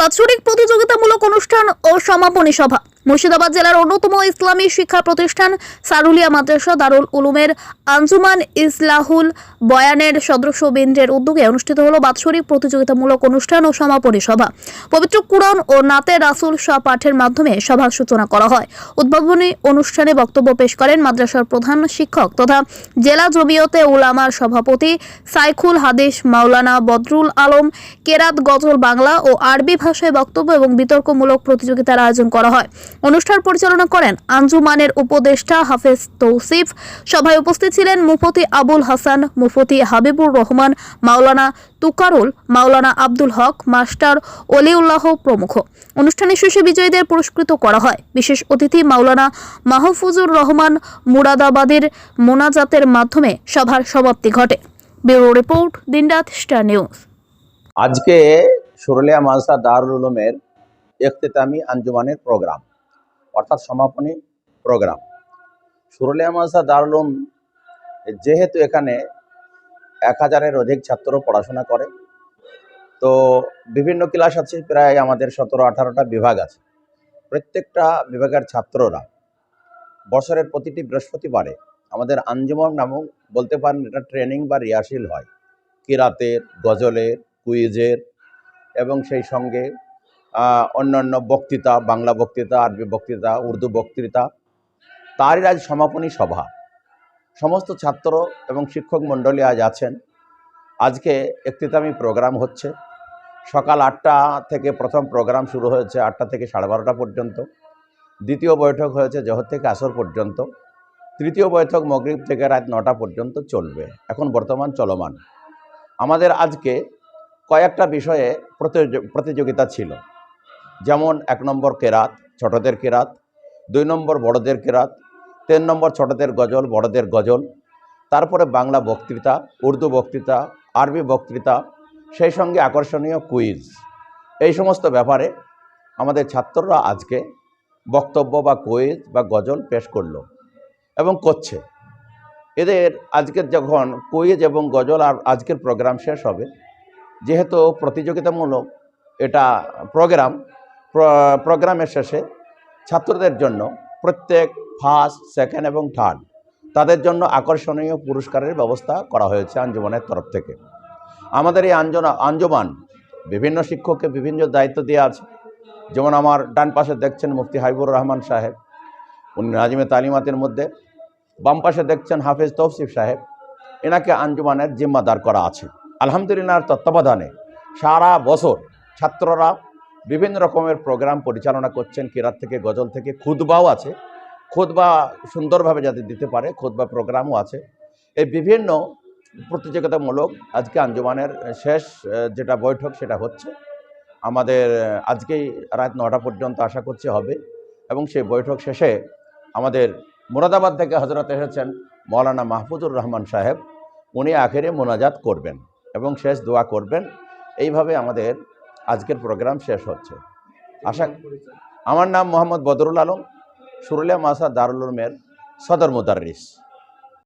বাৎসরিক প্রতিযোগিতামূলক অনুষ্ঠান ও সমাপনী সভা। মুর্শিদাবাদ জেলার অন্যতম ইসলামী শিক্ষা প্রতিষ্ঠান সারুলিয়া মাদ্রাসা দারুল উলুমের আঞ্জুমান ইসলাহুল বয়ানের সদস্যবৃন্দের উদ্যোগে অনুষ্ঠিত হলো বাৎসরিক প্রতিযোগিতামূলক অনুষ্ঠান ও সমাপনী সভা। পবিত্র কুরআন ও নাতে রাসুল শাহ পাঠের মাধ্যমে সভার সূচনা করা হয়। উদ্বোধনী অনুষ্ঠানে বক্তব্য পেশ করেন মাদ্রাসার প্রধান শিক্ষক তথা জেলা জমিয়তে উলামার সভাপতি সাইখুল হাদিস, মাওলানা বদরুল আলম, কেরাত গজল বাংলা ও আরবি ভাষায় বক্তব্য এবং বিতর্কমূলক প্রতিযোগিতার আয়োজন করা হয়। অনুষ্ঠান পরিচালনা করেন আঞ্জুমানের উপদেষ্টা হাফেজ তৌসিফ। সভায় উপস্থিত ছিলেন মুফতি আবুল হাসান, মুফতি হাবিবুর রহমান, মাওলানা তুকারুল, মাওলানা আব্দুল হক, মাস্টার অলিউল্লাহ প্রমুখ। অনুষ্ঠানে শেষে বিজয়ীদের পুরস্কৃত করা হয়। বিশেষ অতিথি মাওলানা মাহফুজুর রহমান মুরাদাবাদের মোনাজাতের মাধ্যমে সভার সমাপ্তি ঘটে। Bureau report, Dinraat star news. আজকে সুরলিয়া মালসা দারুল উলুমের ইখতিতামি আঞ্জুমানের প্রোগ্রাম। অর্থাৎ সমাপনী প্রোগ্রাম। সুরলিয়া মালসা দারুল উলুম যেহেতু এখানে এক হাজারের অধিক ছাত্র পড়াশোনা করে, তো বিভিন্ন ক্লাস আছে, প্রায় আমাদের সতেরো আঠারোটা বিভাগ আছে। প্রত্যেকটা বিভাগের ছাত্ররা বছরের প্রতিটি বৃহস্পতিবারে আমাদের আঞ্জুমান নামক বলতে পারেন এটা ট্রেনিং বা রিহার্সেল হয়, কিরাতের, গজলের, কুইজের এবং সেই সঙ্গে অন্যান্য বক্তৃতা, বাংলা বক্তৃতা, আরবি বক্তৃতা, উর্দু বক্তৃতা, তারই আজ সমাপনী সভা। সমস্ত ছাত্র এবং শিক্ষক মণ্ডলী আজ আছেন। আজকে একটিতামি প্রোগ্রাম হচ্ছে। সকাল আটটা থেকে প্রথম প্রোগ্রাম শুরু হয়েছে আটটা থেকে সাড়ে বারোটা পর্যন্ত। দ্বিতীয় বৈঠক হয়েছে জহর থেকে আসর পর্যন্ত। তৃতীয় বৈঠক মগরিব থেকে রাত নটা পর্যন্ত চলবে। এখন বর্তমান চলমান। আমাদের আজকে কয়েকটা বিষয়ে প্রতিযোগ- প্রতিযোগিতা ছিল। যেমন এক নম্বর কেরাত, ছোটদের কেরাত, দুই নম্বর বড়দের কেরাত, তিন নম্বর ছোটদের গজল, বড়দের গজল, তারপরে বাংলা বক্তৃতা, উর্দু বক্তৃতা, আরবি বক্তৃতা, সেই সঙ্গে আকর্ষণীয় কুইজ। এই সমস্ত ব্যাপারে আমাদের ছাত্ররা আজকে বক্তব্য বা কুইজ বা গজল পেশ করল এবং করছে। এদের আজকের যখন কুইজ এবং গজল আর আজকের প্রোগ্রাম শেষ হবে, যেহেতু প্রতিযোগিতামূলক এটা প্রোগ্রাম প্র- প্রোগ্রামের শেষে ছাত্রদের জন্য প্রত্যেক ফার্স্ট সেকেন্ড এবং থার্ড তাদের জন্য আকর্ষণীয় পুরস্কারের ব্যবস্থা করা হয়েছে আঞ্জুমানের তরফ থেকে। আমাদের এই আঞ্জনা, আঞ্জুমান বিভিন্ন শিক্ষককে বিভিন্ন দায়িত্ব দেওয়া আছে। যেমন আমার ডান পাশে দেখছেন মুফতি হাবিবুর রহমান সাহেব, উনি নাজিমে তালিমাতের মধ্যে। বাম পাশে দেখছেন হাফেজ তৌসিফ সাহেব, এনাকে আঞ্জুমানের জিম্মাদার করা আছে। আলহামদুলিল্লাহর তত্ত্বাবধানে সারা বছর ছাত্ররা বিভিন্ন রকমের প্রোগ্রাম পরিচালনা করছেন, কেরাত থেকে গজল থেকে খুদবাও আছে। খুদবা সুন্দরভাবে যাতে দিতে পারে খুদবা প্রোগ্রামও আছে। এই বিভিন্ন প্রতিযোগিতামূলক আজকে আঞ্জুমানের শেষ যেটা বৈঠক সেটা হচ্ছে। আমাদের আজকেই রাত নটা পর্যন্ত আশা করছি হবে। এবং সেই বৈঠক শেষে আমাদের মুরাদাবাদ থেকে হজরত এসেছেন মৌলানা মাহফুজুর রহমান সাহেব। উনি আখেরে মোনাজাত করবেন এবং শেষ দোয়া করবেন। এইভাবে আমাদের আজকের প্রোগ্রাম শেষ হচ্ছে। আশা আমার নাম মোহাম্মদ বদরুল আলম, সুরুলিয়া মাসা দারুল উলুমের সদর মুদারিস